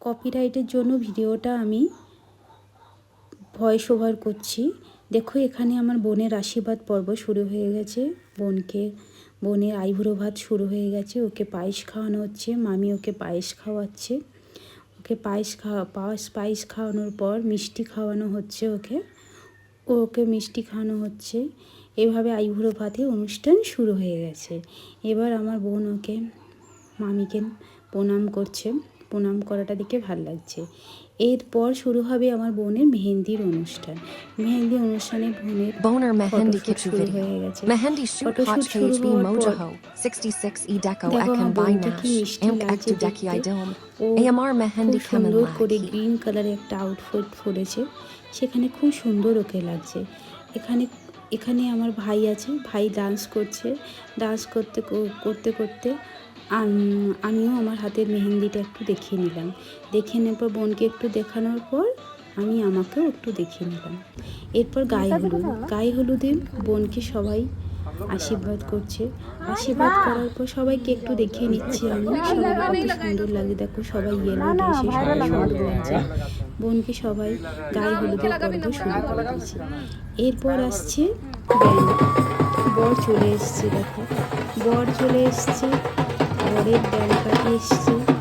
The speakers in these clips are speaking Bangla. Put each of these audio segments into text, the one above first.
কপিরাইটের জন্য ভিডিওটা আমি ভয়েস ওভার করছি। দেখো, এখানে আমার বোনের আশীর্বাদ পর্ব শুরু হয়ে গেছে। বোনকে, বোনের আইবুড়ো ভাত শুরু হয়ে গেছে। ওকে পায়েস খাওয়ানো হচ্ছে। মামি ওকে পায়েস খাওয়াচ্ছে। ওকে পায়েস খাওয়া পায়েস পায়েস খাওয়ানোর পর মিষ্টি খাওয়ানো হচ্ছে ওকে। ওকে মিষ্টি খাওয়ানো হচ্ছে। এভাবে আইবুড়ো ভাতে অনুষ্ঠান শুরু হয়ে গেছে। এবার আমার বোন ওকে, মামিকে প্রণাম করছে। প্রণাম করাটা দেখে ভালো লাগছে এরপর শুরু হবে আমার বোনের মেহেন্দির অনুষ্ঠান মেহেন্দি অনুষ্ঠানে বোনের photoshoot শুরু হয়ে গেছে পর Mojaho. 66 e deco দেখো ekan আমার by বোনটা কি Nash. মিষ্টি Amk লাগছে ektu deki দেখতে idom. ও AMR খুব Mehendi Kamen সুন্দর করে গ্রিন কালারের একটা আউটফিট পরেছে সেখানে খুব সুন্দর ওকে লাগছে এখানে এখানে আমার ভাই আছে ভাই ডান্স করছে ডান্স করতে করতে করতে আমিও আমার হাতের মেহেন্দিটা একটু দেখিয়ে নিলাম। দেখে নেওয়ার পর বোনকে একটু দেখানোর পর আমি আমাকেও একটু দেখিয়ে নিলাম। এরপর গায়ে হলুদ গায়ে হলুদে বোনকে সবাই আশীর্বাদ করছে। আশীর্বাদ করার পর সবাইকে একটু দেখিয়ে নিচ্ছি আমি। সবাই কত সুন্দর লাগে দেখো সবাই ইয়েলো ড্রেসে সবাই সুন্দর লাগছে। বোনকে সবাই গায়ে হলুদের পর্ব শুরু করে দিয়েছে এরপর আসছে বর চলে এসছে দেখো। বর চলে এসছে ব্যান্ড পার্টি এসছে।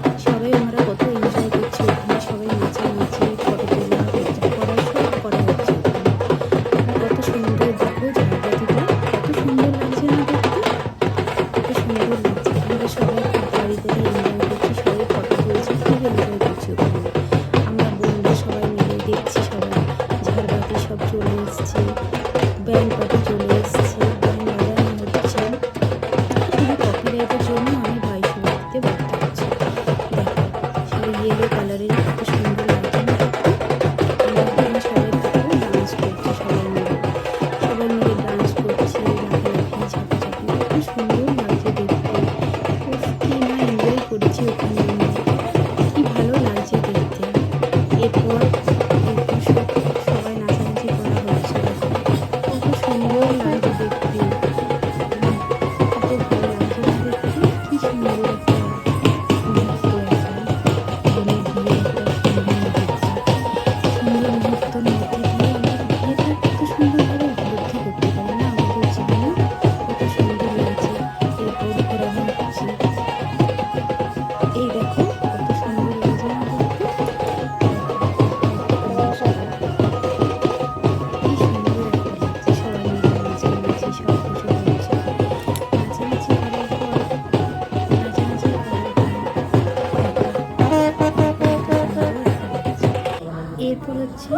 এরপর হচ্ছে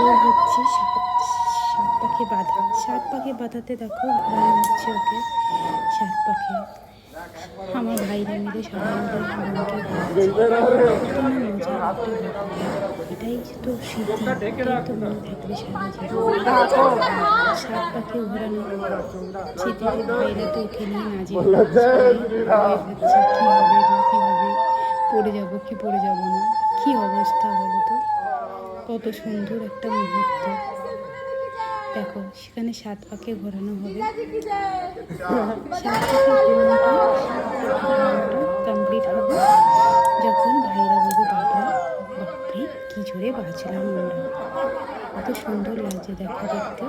ওর হচ্ছে সাত পাখি বাঁধা। সাত পাখি বাঁধাতে দেখো ঘোরানো হচ্ছে ওকে। সাত পাখি। আমার ভাইরা মিলে সবাই এটাই তো স্মৃতি এটাই তো মনে থাকবে সারা জীবন। সাত পাখি ঘোরানো স্মৃতিতে ভাইরা তো ওকে নিয়ে নাচে ভয় কী হবে কী হবে? পড়ে যাব কি পড়ে যাব না? কি অবস্থা বলো তো? কত সুন্দর একটা মুহূর্ত দেখো সেখানে সাত পাকে ঘোরানো হবে কমপ্লিট হবে যখন ভাইরা বলবে দাদা বাপরে কি জোরে বাজলাম আমরা কত সুন্দর লাগছে দেখো দেখতে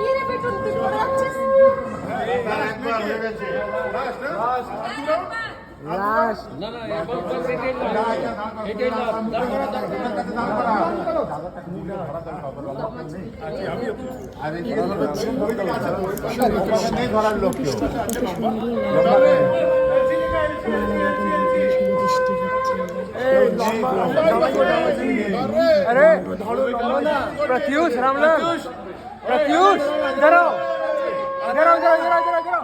বৃষ্টিটা কত সুন্দর লাগছে মালাবাদন अरे प्रत्युष रामलाल प्रत्युष इधर आओ इधर आओ इधर आओ, इधर आओ, इधर आओ, इधर आओ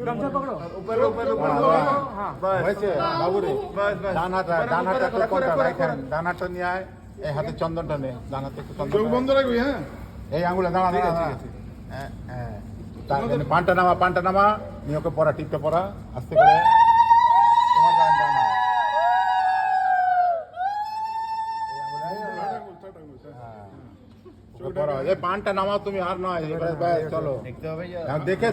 गमछा पकड़ो হয়েছে বাবুরে ডান হাত ডান হাতটা একটু কোনটা রাইট হ্যান্ড ডান হাতটা নিয়ে আয় এই হাতে চন্দনটা নে ডান হাতে একটু চন্দন বন্ধ রাখবি হ্যাঁ এই আঙুলে দাঁড়া দাঁড়া দাঁড়া হ্যাঁ হ্যাঁ তার জন্য পানটা নামা পানটা নামা নিয়ে ওকে পড়া টিপটা পড়া আস্তে করে হ্যাঁ। পানটা নামাও তুমি আর নয় এবারে ব্যাস চলো দেখে।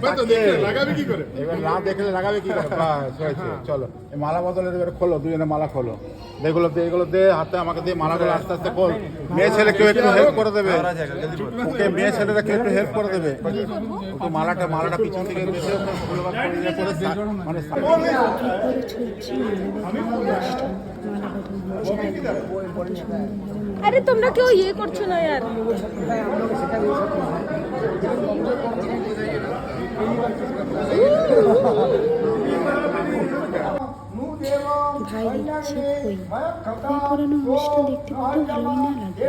এবার না দেখলে লাগাবে কি করে ব্যাস, হয়েছে চলো এই মালা এবারে খোলো দুজনে মালা খোলো এগুলো দে এগুলো দে হাতে আমাকে দিয়ে মালাগুলো আস্তে আস্তে খোল মেয়ে ছেলে কেউ একটু হেল্প করে দেবে ওকে মেয়ে ছেলেরা কেউ একটু হেল্প করে দেবে মালাটা মালাটা পিছন থেকে ইয়ে মানে সা- এরপরে চলছে মালাবদল অনুষ্ঠান মালাবদল হচ্ছে দেখো কত সুন্দরভাবে আরে তোমরা কেউ ইয়ে করছ না यार ভাই দেখছি খই খই পড়ানো অনুষ্ঠান দেখতে কত লাগে।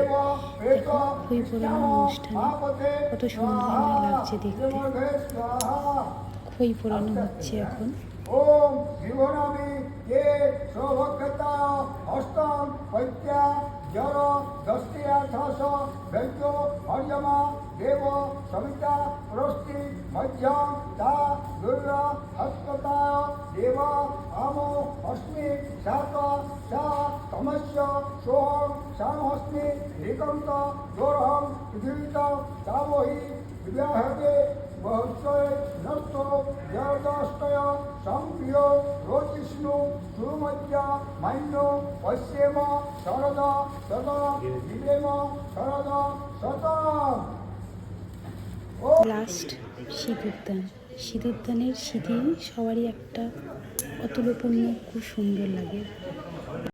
খই পুরানো অনুষ্ঠানে কত সুন্দর লাগছে দেখতে। খই পড়ানো হচ্ছে এখন? ये सौभक्ता हस्तम पैत्या जर दस्त्याथस वैद्यो हर्यमा देव सविता प्रस्ति मध्यम ता दुर्गा हस्तता देव आमो अस्मि सात सा तमस्य सोहम सामहस्मि एकंत दोरहम पृथ्वीत तावहि विवाहते রোচিষ্ণু সুমজ্জা মান্য পশ্যেম শরদ শত বিবেম শরদ শত লাস্ট সিঁদুরদান। সিঁদুরদানের সিদিন সবারই একটা অতুলপূর্ণ, খুব সুন্দর লাগে।